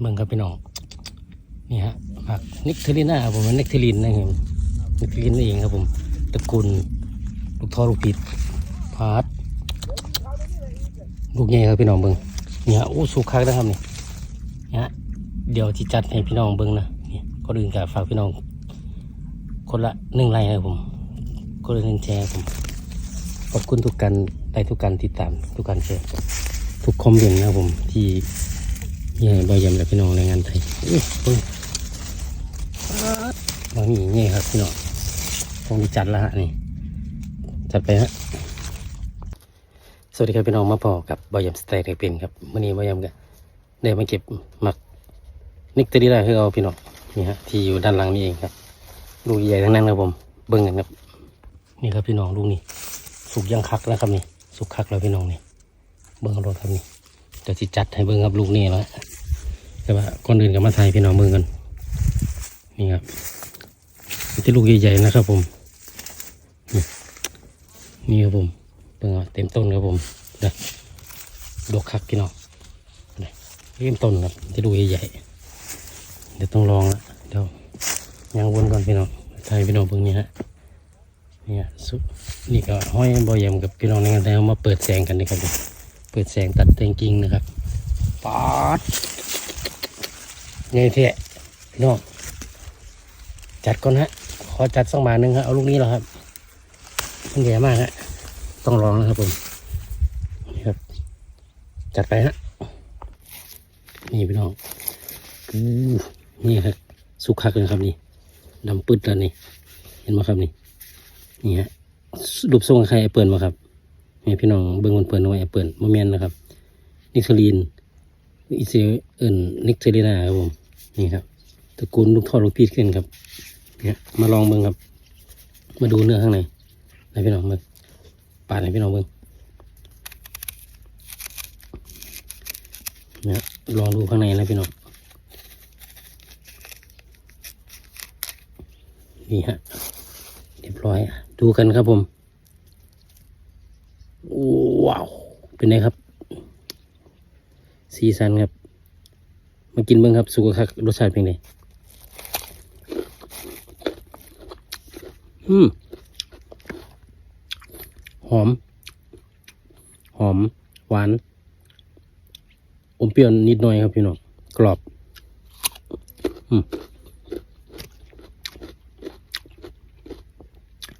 เบิ่งครับพี่น้องนี่ฮะผักนิกเทลิน่าครับผมนิกเทลินนะครับนิกเทลินนี่เองครับผมตระกูลลูกทอลูกผิดพาร์ทลูกใหญ่ครับพี่น้องเบิ่งนี่ฮะโอ้สุกคักนะครับนี่นี่ฮะเดี๋ยวที่จัดให้พี่น้องเบิ่งนะนี่ก็อื่นกับฝากพี่น้อง คนละหนึ่งไลค์ครับผมคนละหนึ่งแชร์ผมขอบคุณทุกการไลค์ทุกการติดตามทุกการแชร์ทุกคอมเมนต์นะครับผมที่ ยังบอยยำและพี่น้องแรงงานไทยอุ้ยเพิ่งบางนี่นี่ครับพี่น้องคงจัดแล้วฮะนี่ จัดไปฮะสวัสดีครับพี่น้องมาพอกับบอยยำสไตล์ไทยเป็นครับวันนี้บอยยำก็ได้มาเก็บหมักนิกเตอรี่ได้คือเอาพี่น้องนี่ฮะที่อยู่ด้านหลังนี่เองครับลูกใหญ่ทั้งนั้นครับผมเบิ้งกันครับ นี่ครับพี่น้องลูกนี่สุกยังคักแล้วครับนี่สุกคักแล้วพี่น้องนี่เบิ้งรถครับนี่เดี๋ยวจะจัดให้เบิ้งครับลูกนี่แล้ว แต่ว่าก่อนอื่นก็มาถ่ายพี่น้องเบิ้งกันนี่ครับที่ลูกใหญ่ๆนะครับ ผม นี่มีครับผมเบิ้งเต็มต้นครับผมเด้อดกคักพี่น้องนี่เต็มต้นครับที่ลูกใหญ่ๆเดี๋ยวต้องลองละเดี๋ยวยังวนก่อนพี่น้องถ่ายพี่น้องเบิ้งนี่ฮะนี่ฮะสุดนี่ก็ห้อยบอยแยมกับพี่น้องในงานแต่เอามาเปิดแสงกันนะครับผมเปิดแสงตัดแต่งกิ่งนะครับปอด ไงเท่พี่น้องจัดก่อนฮะ ขอจัดสักบาทหนึ่งครับเอาลูกนี้เหรอครับมันใหญ่มากฮะต้องลองนะครับผมนี่ครับ จัดไปฮะนี่พี่น้องอือนี่ครับสุกคักเลยครับนี่ดำปืดแล้วนี่ เห็นไหมครับนี่นี่ฮะรูปทรงใครเปิดมาครับให้พี่น้องเบิ่งคนเปิดเอาไว้เปิดโมเมนต์นะครับ นิกซลีนอิเซเอิญนิกเซลีนาครับผม นี่ครับตระกูลลูกทอดลูกพีดขึ้นครับเนี่ยมาลองเบิ่งครับ มาดูเนื้อข้างในให้พี่น้องเบิ่งปาดให้พี่น้องเบิ่งเนี่ยลองดูข้างในนะพี่น้องนี่ฮะเรียบร้อย ดูกันครับผมว้าวเป็นไงครับ สีสันครับ มากินเบิ้งครับ สุกคักรสชาติเป็นไงอืมหอม หอม หวาน อมเปรี้ยวนิดหน่อยครับพี่น้อง กรอบ อืม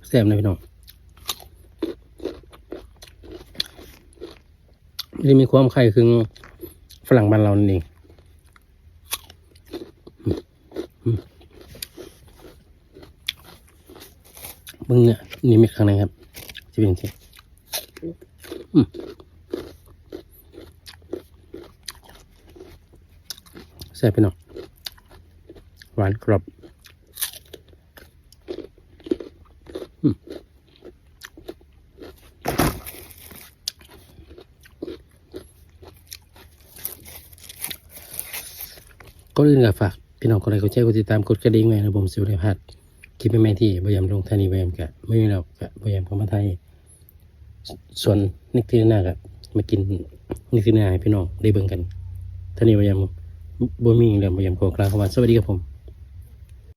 แซ่บนะพี่น้องไม่ได้มีความไข่คือฝรั่งบ้านเรานั่นเองอืมอืมเบึ้งเนี่ยนี่มีข้างในครับจะเป็นยังไงอืมแซ่บไปหน่อยหวานกรอบก็อื่นกับฝากพี่น้องคนใดเขาแจ้กดติดตามกดกระดิ่งไว้นะผมสิวได้พลาด คลิปแม่ที่บยามลงท่านีพยามกะไม่มีเรากะบยามของมาไทย ส่วนนิกที่หน้ากับมากินนิกที่หน้าให้พี่น้องได้เบิ่งกันท่านี้บยามบ่มีเรื่องบยามขอกล่าวคำว่าสวัสดีครับผม